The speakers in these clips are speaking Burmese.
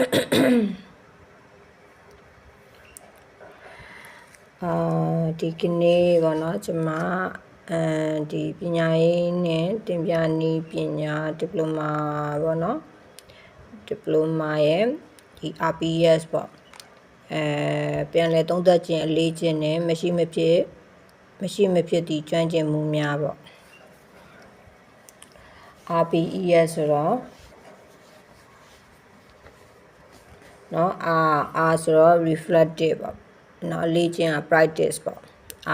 အာဒီကနေ့ပေါ့နော်ကျွန်မအဲဒီပညာရေးနဲ့တင်ပြနည်းပညာဒီပလိုမာပေါ့နော်ဒီပလိုမာရဲ့ဒီ RPS ပေါ့အဲပြန်လဲသုံးသက်ခြင်းအလေးခြင်းနဲ့မရှိမဖြစ်မရှိမဖြစ်သည့်ကျွမ်းကျင်မှုများပေါ့ RPES ဆိုတော့ เนาะ R R ဆိုတော့ reflective ပေါ့เนาะလေ့ကျင့်က practice ပေါ့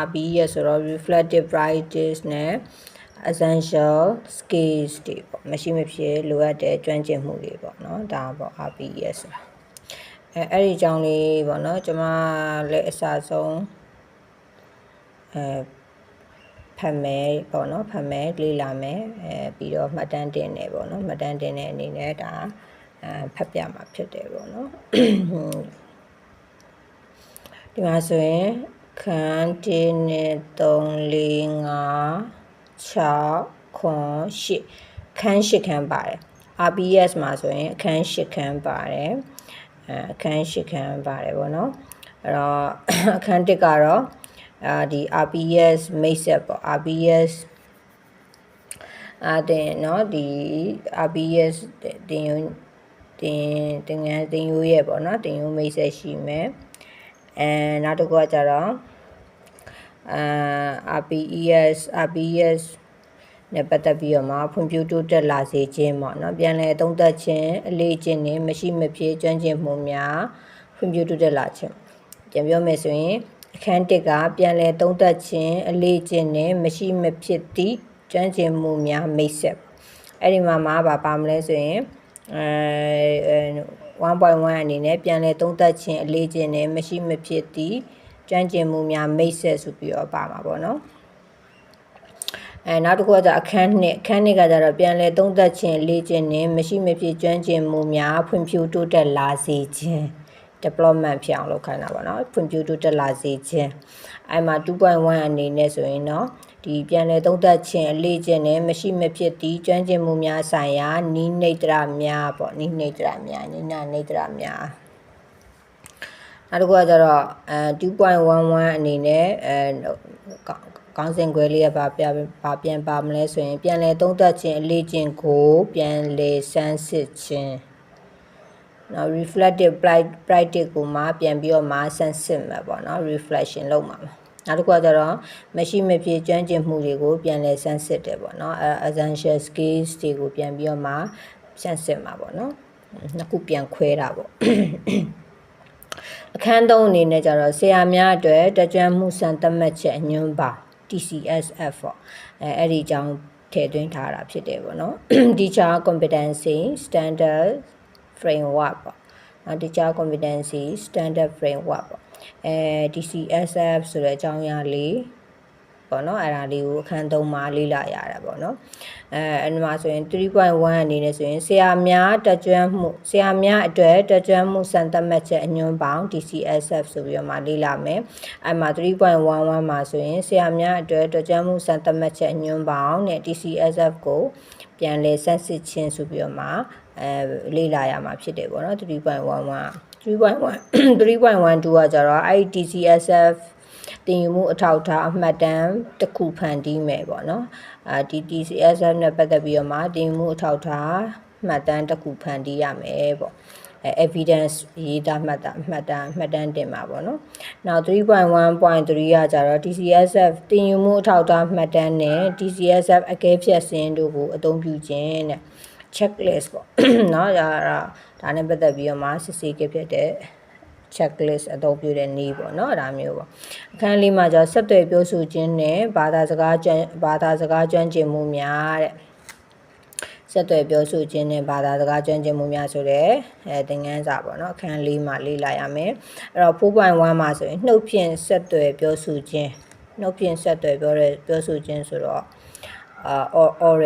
RPES ဆိုတော့ reflective practice နဲ့ essential skills တွေပေါ့မရှိမဖြစ်လိုအပ်တဲ့ကျွမ်းကျင်မှုတွေပေါ့เนาะဒါပေါ့ RPES ဆိုတာအဲအဲ့ဒီအကြောင်းလေးပေါ့เนาะကျွန်မလည်းအစားဆုံးအဲဖတ်မယ်ပေါ့နော်ဖတ်မယ်လေ့လာမယ်အဲပြီးတော့မှတ်တမ်းတင်တယ်ပေါ့နော်မှတ်တမ်းတင်တဲ့အနေနဲ့ဒါ အဲဖတ်ပြမှာဖြစ်တယ်ပေါ့နော်ဒီမှာဆိုရင်ခန်းတင်းနဲ့3 4 5 6ခွန်8ခန်း8ခန်းပါတယ် RBS မှာဆိုရင်အခန်း8ခန်းပါတယ်အဲအခန်း8ခန်းပါတယ်ပေါ့နော်အဲ့တော့အခန်း1ကတော့အာဒီ RPS မိတ်ဆက်ပေါ့ RPS အာတင်เนาะဒီ RPS တင်ယူ တင်တင်ငန်းတင်ရိုးရဲ့ပေါ့နော်တင်ရိုးမိတ်ဆက်ရှိမယ်အဲနောက်တစ်ခုကကြတော့အာ RPES RPES နဲ့ပတ်သက်ပြီးတော့မှဖွံ့ဖြိုးတိုးတက်လာစေခြင်းပေါ့နော်ပြန်လည်သုံးသပ်ခြင်းအလေးခြင်းနဲ့မရှိမဖြစ်ကျွမ်းကျင်မှုများဖွံ့ဖြိုးတိုးတက်လာခြင်းပြန်ပြောမယ်ဆိုရင်အခန်းတစ်ကပြန်လည်သုံးသပ်ခြင်းအလေးခြင်းနဲ့မရှိမဖြစ်သည့်ကျွမ်းကျင်မှုများမိတ်ဆက်အဲ့ဒီမှာမှာပါပါမလဲဆိုရင် အဲ1.1အနေနဲ့ပြန်လည်သုံးသပ်ခြင်းအလေးခြင်းနဲ့မရှိမဖြစ်သည့်ကျွမ်းကျင်မှုများမိတ်ဆက်ဆိုပြီးတော့ပါမှာပေါ့နော်အဲနောက်တစ်ခုကကျအခန်းနှစ်အခန်းနှစ်ကကျတော့ပြန်လည်သုံးသပ်ခြင်းလေ့ကျင့်ခြင်းမရှိမဖြစ်ကျွမ်းကျင်မှုများဖွံ့ဖြိုးတိုးတက်လာစေခြင်း development ဖြစ်အောင်လုပ်ခိုင်းတာပေါ့နော်ဖွံ့ဖြိုးတိုးတက်လာစေခြင်းအဲမှာ2.1အနေနဲ့ဆိုရင်တော့ ဒီပြန်လည်သုံးသပ်ခြင်းအလေးကျင့်နဲ့မရှိမဖြစ်သည့်ကျွမ်းကျင်မှုများဆိုင်ရာနိနေတရများပေါ့နိနေတရများနိနာနေတရများနောက်တစ်ခုကကျတော့အဲ2.11အနေနဲ့အဲကောင်းစဉ်ခွဲလေးကဘာပြဘာပြန်ပါမလဲဆိုရင် ပြန်လည်သုံးသပ်ခြင်းအလေးကျင့်ကိုပြန်လည်စမ်းစစ်ခြင်းနော် reflective practice ကိုမှပြန်ပြီးတော့မှဆန်းစစ်မှာပေါ့နော် reflection လုပ်မှာ နောက်တစ်ခုကကျတော့မရှိမဖြစ်ကျွမ်းကျင်မှုတွေကိုပြန်လည်ဆန်းစစ်တယ်ပေါ့နော် essential skills တွေကိုပြန်ပြီးတော့မှဆန်းစစ်မှာပေါ့နော်နှစ်ခုပြန်ခွဲတာပေါ့အခန်းသုံးအနေနဲ့ကျတော့ဆရာများအတွက်တကြွမှုစံသတ်မှတ်ချက်အညွှန်းပါ TCSF ပေါ့အဲအဲ့ဒီအကြောင်းထည့်သွင်းထားတာဖြစ်တယ်ပေါ့နော် teacher competency standard framework ပေါ့နော် teacher competency standard framework ပေါ့ အဲ DCSF ဆိုတဲ့အကြောင်းအရာလေးပေါ့နော်အဲ့ဒါလေးကိုအခန်း3မှာလေ့လာရတာပေါ့နော်အဲအဲ့ဒီမှာဆိုရင်3.1အနေနဲ့ဆိုရင်ဆရာများတက်ကြွမှုဆရာများအတွက်တက်ကြွမှုစံသတ်မှတ်ချက်အညွှန်းပေါင်း DCSF ဆိုပြီးတော့မှလေ့လာမယ်အဲ့မှာ3.11မှာဆိုရင်ဆရာများအတွက်တက်ကြွမှုစံသတ်မှတ်ချက်အညွှန်းပေါင်းနဲ့ DCSF ကိုပြန်လည်ဆက်စစ်ခြင်းဆိုပြီးတော့မှအဲလေ့လာရမှာဖြစ်တယ်ပေါ့နော်3.11 3.1 3.12ကကြတော့အဲ့ DCSF တင်ယူမှုအထောက်အထားအမှတ်တမ်းတစ်ခုဖန်တီးမယ်ပေါ့နော်အာဒီ TCSF နဲ့ပတ်သက်ပြီးတော့မှတင်ယူမှုအထောက်အထားမှတ်တမ်းတစ်ခုဖန်တီးရမယ်ပေါ့အဲ evidence ရေးသားမှတ်တာမှတ်တမ်းမှတ်တမ်းတင်မှာပေါ့နော်။နောက်3.1.3ကကြတော့ TCSF တင်ယူမှုအထောက်အထားမှတ်တမ်းနဲ့ TCSF အကဲဖြတ်စင်းတို့ကိုအသုံးပြုခြင်းတဲ့ checklist ပေါ့နော်ဒါဒါနဲ့ပတ်သက်ပြီးတော့မှစစ်ဆေးခဲ့ဖြစ်တဲ့ checklist အသုံးပြုတဲ့နည်းပေါ့နော်ဒါမျိုးပေါ့အခန်းလေးမှာကျဆက်သွယ်ပြောဆိုခြင်းနဲ့ဘာသာစကားကျွမ်းဘာသာစကားကျွမ်းကျင်မှုများတဲ့ဆက်သွယ်ပြောဆိုခြင်းနဲ့ဘာသာစကားကျွမ်းကျင်မှုများဆိုတဲ့အဲသင်ခန်းစာပေါ့နော်အခန်းလေးမှာလေ့လာရမယ်အဲ့တော့4.1မှာဆိုရင်နှုတ်ဖြင့်ဆက်သွယ်ပြောဆိုခြင်းနှုတ်ဖြင့်ဆက်သွယ်ပြောတဲ့ပြောဆိုခြင်းဆိုတော့အာ oral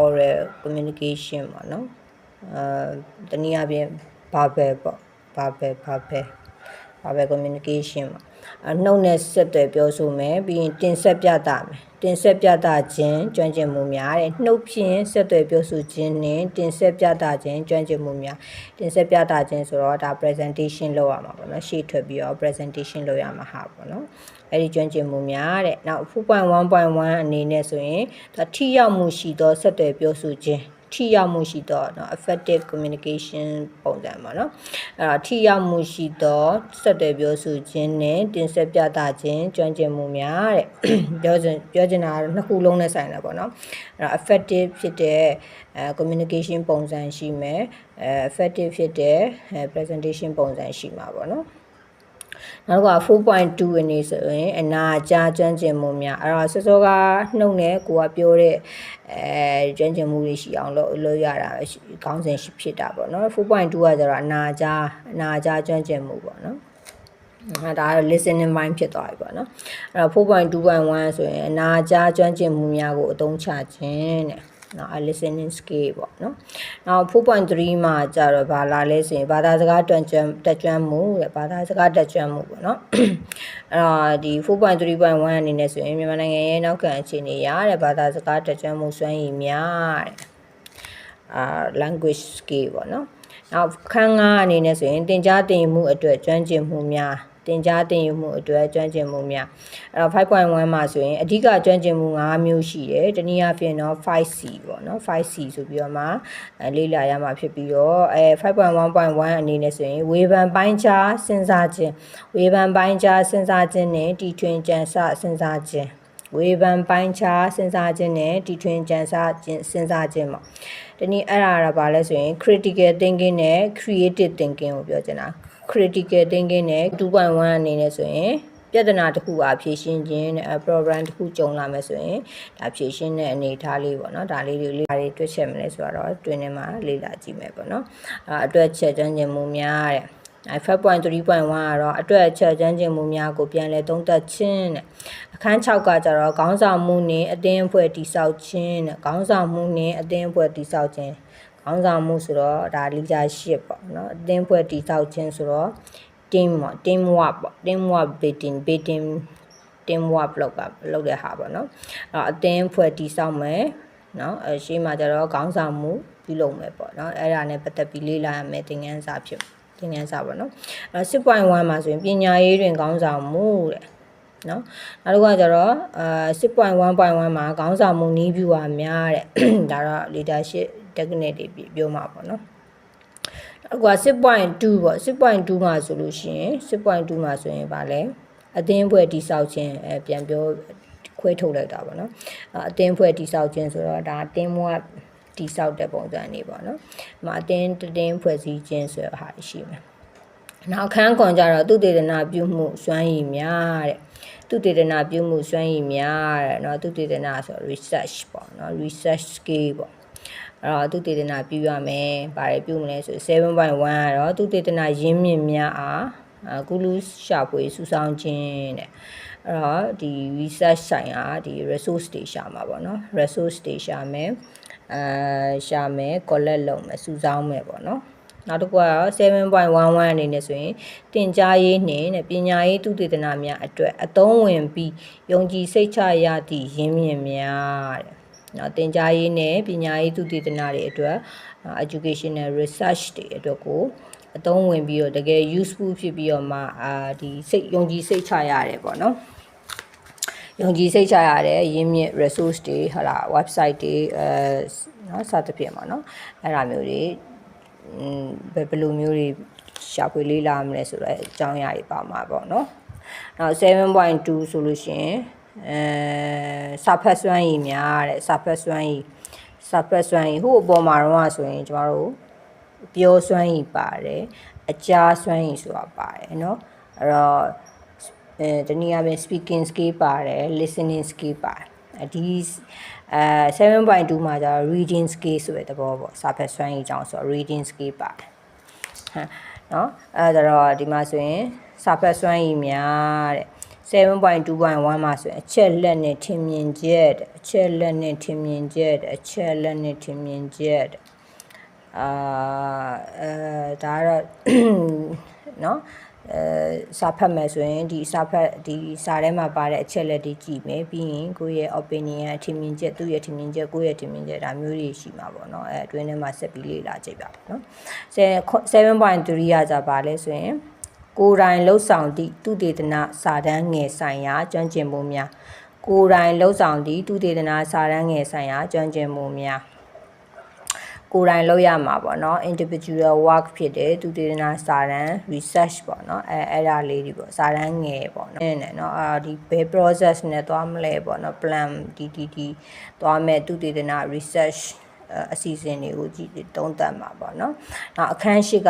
oral communication ပေါ့နော်အာတနည်းအားဖြင့် verbal ပေါ့ verbal verbal verbal communication ပေါ့အနှုတ်နဲ့ဆက်သွယ်ပြောဆိုမယ်ပြီးရင်တင်ဆက်ပြတာမယ်တတင်ဆက်ပြသခြင်းကျွမ်းကျင်မှုများတဲ့နှုတ်ဖြင့်ဆက်သွယ်ပြောဆိုခြင်းနှင့်တင်ဆက်ပြသခြင်းကျွမ်းကျင်မှုများတင်ဆက်ပြသခြင်းဆိုတော့ဒါ presentation လုပ်ရမှာပေါ့နော်ရှေ့ထွက်ပြီးတော့ presentation လုပ်ရမှာဟာပေါ့နော် အဲ့ဒီကျွမ်းကျင်မှုများတဲ့နောက်4.1.1အနေနဲ့ဆိုရင်ဒါထိရောက်မှုရှိသောဆက်သွယ်ပြောဆိုခြင်းထိရောက်မှုရှိသောเนาะ effective communication ပုံစံပေါ့เนาะအဲ့တော့ထိရောက်မှုရှိသောဆက်သွယ်ပြောဆိုခြင်းနဲ့တင်ဆက်ပြသခြင်းကျွမ်းကျင်မှုများတဲ့ ပြောချင်ပြောချင်တာကတော့နှစ်ခုလုံးနဲ့ဆိုင်တယ်ပေါ့เนาะအဲ့တော့ effective ဖြစ်တဲ့အဲ communication ပုံစံရှိမယ်အဲ effective ဖြစ်တဲ့အဲ presentation ပုံစံရှိမှာပေါ့เนาะ နောက်က4.2အနေဆိုရင်အနာကြားကျွမ်းကျင်မှုများအဲ့တော့စောစောကနှုတ်နဲ့ကိုကပြောတဲ့အဲကျွမ်းကျင်မှုတွေရှိအောင်လုပ်လုပ်ရတာခေါင်းစဉ်ရှိဖြစ်တာပေါ့နော်4.2ကကျတော့အနာကြားအနာကြားကျွမ်းကျင်မှုပေါ့နော်အဲဒါကတော့ listening mind ဖြစ်သွားပြီပေါ့နော်အဲ့တော့4.2.1ဆိုရင်အနာကြားကျွမ်းကျင်မှုများကိုအသုံးချခြင်းတဲ့ နော် listening skill ပေါ့နော်။နောက်4.3မှာကျတော့ဘာလာလဲဆိုရင်ဘာသာစကားတွင်ကျွမ်းတက်ကျွမ်းမှုတဲ့ဘာသာစကားတက်ကျွမ်းမှုပေါ့နော်။အဲ့တော့ဒီ4.3.1အနေနဲ့ဆိုရင်မြန်မာနိုင်ငံရဲ့နောက်ခံအခြေအနေရတဲ့ဘာသာစကားတက်ကျွမ်းမှုစွမ်းရည်များတဲ့အာ language skill ပေါ့နော်။နောက်ခန်းငါးအနေနဲ့ဆိုရင်သင်ကြားသင်ယူမှုအတွက်ကျွမ်းကျင်မှုများ တင် जा တင်ယူမှုအတွက်ကျွမ်းကျင်မှုများအဲ့တော့5.1မှာဆိုရင်အဓိကကျွမ်းကျင်မှု5မျိုးရှိတယ်တနည်းအားဖြင့်တော့ 5C ပေါ့နော် 5C ဆိုပြီးတော့မှလေ့လာရမှာဖြစ်ပြီးတော့အဲ5.1.1အနေနဲ့ဆိုရင်ဝေဖန်ပိုင်းခြားစဉ်းစားခြင်းဝေဖန်ပိုင်းခြားစဉ်းစားခြင်းနဲ့တီထွင်ကြံစစဉ်းစားခြင်းဝေဖန်ပိုင်းခြားစဉ်းစားခြင်းနဲ့တီထွင်ကြံစခြင်းစဉ်းစားခြင်းပေါ့ဒီနေ့အဲ့ဒါကဘာလဲဆိုရင် critical thinking နဲ့ creative thinking ကိုပြောချင်တာ critical thinking နဲ့2.1အနေနဲ့ဆိုရင်ပြဿနာတစ်ခုအဖြေရှင်းခြင်းနဲ့ program တစ်ခုကြုံလာမယ်ဆိုရင်ဒါဖြေရှင်းတဲ့အနေအထားလေးပေါ့နော်ဒါလေးတွေလေးတွေတွေ့ချက်မလဲဆိုတော့တွင်ထဲမှာလေ့လာကြည့်မယ်ပေါ့နော်အဲအတွက်ချက်ကျွမ်းကျင်မှုများတဲ့အဲ5.3.1ကတော့အတွက်ချက်ကျွမ်းကျင်မှုများကိုပြန်လည်သုံးသပ်ခြင်းတဲ့အခန်း6ကကြတော့ခေါင်းဆောင်မှုနဲ့အသင်းအဖွဲ့တိဆောက်ခြင်းတဲ့ခေါင်းဆောင်မှုနဲ့အသင်းအဖွဲ့တိဆောက်ခြင်း ခေါင်းဆောင်မှုဆိုတော့ဒါ leadership ပေါ့နော်အသင်းဖွဲ့တည်ဆောက်ခြင်းဆိုတော့ team ပေါ့ team work ပေါ့ team work building building team work လောက်ပါလောက်တဲ့ဟာပေါ့နော်အဲ့တော့အသင်းဖွဲ့တည်ဆောက်မယ်နော်အရှိမှကျတော့ခေါင်းဆောင်မှုပြုလုပ်မယ်ပေါ့နော်အဲ့ဒါနဲ့ပတ်သက်ပြီးလေ့လာရမယ်သင်ခန်းစာဖြစ်သင်ခန်းစာပေါ့နော်အဲ့6.1မှာဆိုရင်ပညာရေးတွင်ခေါင်းဆောင်မှုတဲ့နော်နောက်တစ်ခုကကျတော့အာ6.1.1မှာခေါင်းဆောင်မှုနီးဗျူဟာများတဲ့ဒါတော့ leadership technique တွေပြောမှာပေါ့နော်အကွာ6.2ပေါ့6.2မှာဆိုလို့ရှိရင်6.2မှာဆိုရင်ဗာလဲအသင်းဖွဲ့တိဆောက်ခြင်းအဲပြန်ပြောခွဲထုတ်လိုက်တာပေါ့နော်အသင်းဖွဲ့တိဆောက်ခြင်းဆိုတော့ဒါအသင်းမွတ်တိဆောက်တဲ့ပုံစံနေပေါ့နော်။မှာအတင်းတင်းဖွဲ့စည်းခြင်းဆိုတဲ့ဟာရှိမယ်။နောက်ခန်းကွန်ကြတော့သူတေသနာပြုမှုစွမ်းရည်များတဲ့။သူတေသနာပြုမှုစွမ်းရည်များတဲ့။နော်သူတေသနာဆို research ပေါ့နော် research skill ပေါ့ အဲ့တော့သူတေသနာပြုရမယ်။ဘာတွေပြုမလဲဆို7.1ကတော့သူတေသနာရင်းမြစ်များအားကုလူရှာဖွေစုဆောင်းခြင်းတဲ့။အဲ့တော့ဒီ research ဆိုင်ရာဒီ resource တွေရှာမှာပေါ့နော်။ resource တွေရှာမယ်။အာရှာမယ် collect လုပ်မယ်စုဆောင်းမယ်ပေါ့နော်။နောက်တစ်ခုကတော့7.11အနေနဲ့ဆိုရင်တင် जा ရေးနှင့်ပညာရေးသူတေသနာများအတွက်အသုံးဝင်ပြီးယုံကြည်စိတ်ချရသည့်ရင်းမြစ်များတဲ့ နော်သင်ကြားရေးနဲ့ပညာရေးသုတေသနတွေအတွက် educational research တွေအတွက်ကိုအသုံးဝင်ပြီးတော့တကယ် useful ဖြစ်ပြီးတော့မှအာဒီစိတ်ယုံကြည်စိတ်ချရတယ်ပေါ့နော်ယုံကြည်စိတ်ချရတဲ့ရင်းမြစ် resource တွေဟာလာ website တွေအဲနော်စသဖြင့်ပေါ့နော်အဲ့ဒါမျိုးတွေဘယ်ဘယ်လိုမျိုးတွေရှာဖွေလေးလာမလဲဆိုတော့အကြောင်းအရာတွေပါမှာပေါ့နော်နောက်7.2ဆိုလို့ရှိရင် အဲစာဖတ်စွမ်းရည်များတဲ့စာဖတ်စွမ်းရည်စာဖတ်စွမ်းရည်ဟိုအပေါ်မှာတော့ဆိုရင်ကျမတို့ပြောစွမ်းရည်ပါတယ်အကြားစွမ်းရည်ဆိုတာပါတယ်เนาะအဲ့တော့အဲတနည်းအားဖြင့် speaking skill ပါတယ် listening skill ပါတယ်ဒီအဲ7.2မှာကျတော့ reading skill ဆိုတဲ့သဘောပေါ့စာဖတ်စွမ်းရည်ကြောင်းဆိုတော့ reading skill ပါတယ်ဟမ်เนาะအဲဒါတော့ဒီမှာဆိုရင်စာဖတ်စွမ်းရည်များတဲ့ 7.2.1မှာဆိုရင်အချက်လက်နဲ့ထင်မြင်ချက်အချက်လက်နဲ့ထင်မြင်ချက်အချက်လက်နဲ့ထင်မြင်ချက်အာအဲဒါကတော့နော်အဲစာဖတ်မယ်ဆိုရင်ဒီစာဖတ်ဒီစာထဲမှာပါတဲ့အချက်လက်တွေကြည့်မယ်ပြီးရင်ကိုယ့်ရဲ့ opinion အထင်မြင်ချက်သူ့ရဲ့ထင်မြင်ချက်ကိုယ့်ရဲ့ထင်မြင်ချက်ဒါမျိုးတွေရှိမှာပေါ့နော်အဲအတွင်းထဲမှာဆက်ပြီးလေ့လာကြည့်ပါပေါ့နော်7.3ကကြပါလဲဆိုရင် ကိုယ်တိုင်လှုပ်ဆောင်သည့်သူတေသနစာတမ်းငယ်ဆိုင်ရာကျွမ်းကျင်မှုများကိုယ်တိုင်လှုပ်ဆောင်သည့်သူတေသနစာတမ်းငယ်ဆိုင်ရာကျွမ်းကျင်မှုများကိုယ်တိုင်လုပ်ရမှာပေါ့နော် individual work ဖြစ်တယ်သူတည်နာစာတမ်း research ပေါ့နော်အဲအဲ့ဒါလေးတွေပေါ့စာတမ်းငယ်ပေါ့နော်အဲ့နဲ့နော်အာဒီဘယ် process နဲ့သွားမလဲပေါ့နော် plan ဒီဒီဒီသွားမဲ့သူတည်နာ research အအစီအစဉ်တွေကိုကြည့်သုံးသပ်မှာပေါ့နော်။နောက်အခန်းရှိက